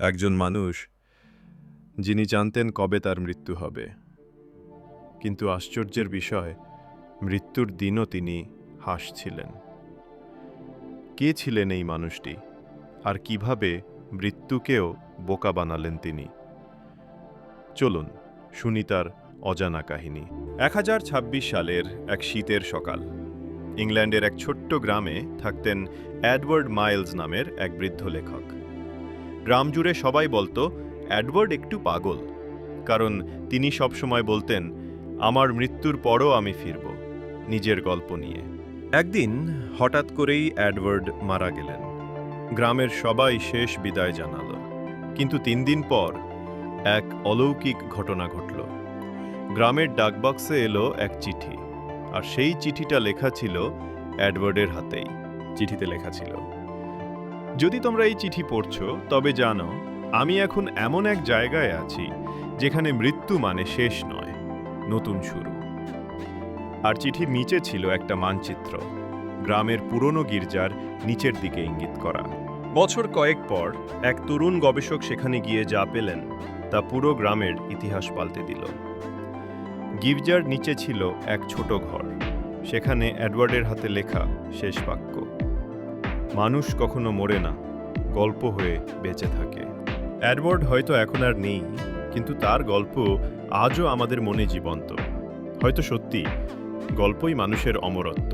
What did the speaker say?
একজন মানুষ, যিনি জানতেন কবে তার মৃত্যু হবে। কিন্তু আশ্চর্যের বিষয়, মৃত্যুর দিনও তিনি হাসছিলেন। কে ছিলেন এই মানুষটি? আর কীভাবে মৃত্যুকেও বোকা বানালেন তিনি? চলুন, শুনি তার অজানা কাহিনী। এক হাজার ছাব্বিশ সালের এক শীতের সকাল, ইংল্যান্ডের এক ছোট্ট গ্রামে থাকতেন অ্যাডওয়ার্ড মাইলস নামের এক বৃদ্ধ লেখক। গ্রাম জুড়ে সবাই বলতো, অ্যাডওয়ার্ড একটু পাগল। কারণ তিনি সবসময় বলতেন, আমার মৃত্যুর পরও আমি ফিরব নিজের গল্প নিয়ে। একদিন হঠাৎ করেই অ্যাডওয়ার্ড মারা গেলেন। গ্রামের সবাই শেষ বিদায় জানাল। কিন্তু তিন দিন পর এক অলৌকিক ঘটনা ঘটল। গ্রামের ডাকবক্সে এলো এক চিঠি, আর সেই চিঠিটা লেখা ছিল অ্যাডওয়ার্ডের হাতেই। চিঠিতে লেখা ছিল যদি তোমরা এই চিঠি পড়ছ, তবে জানো, আমি এখন এমন এক জায়গায় আছি, যেখানে মৃত্যু মানে শেষ নয়, নতুন শুরু। আর চিঠির নিচে ছিল একটা মানচিত্র, গ্রামের পুরনো গির্জার নিচের দিকে ইঙ্গিত করা। বছর কয়েক পর, এক তরুণ গবেষক সেখানে গিয়ে যা পেলেন, তা পুরো গ্রামের ইতিহাস পাল্টে দিল। গির্জার নিচে ছিল এক ছোট ঘর, সেখানে অ্যাডওয়ার্ডের হাতে লেখা শেষ বাক্য। মানুষ কখনো মরে না, গল্প হয়ে বেঁচে থাকে। অ্যাডওয়ার্ড হয়তো এখন আর নেই, কিন্তু তার গল্প আজও আমাদের মনে জীবন্ত। হয়তো সত্যি, গল্পই মানুষের অমরত্ব।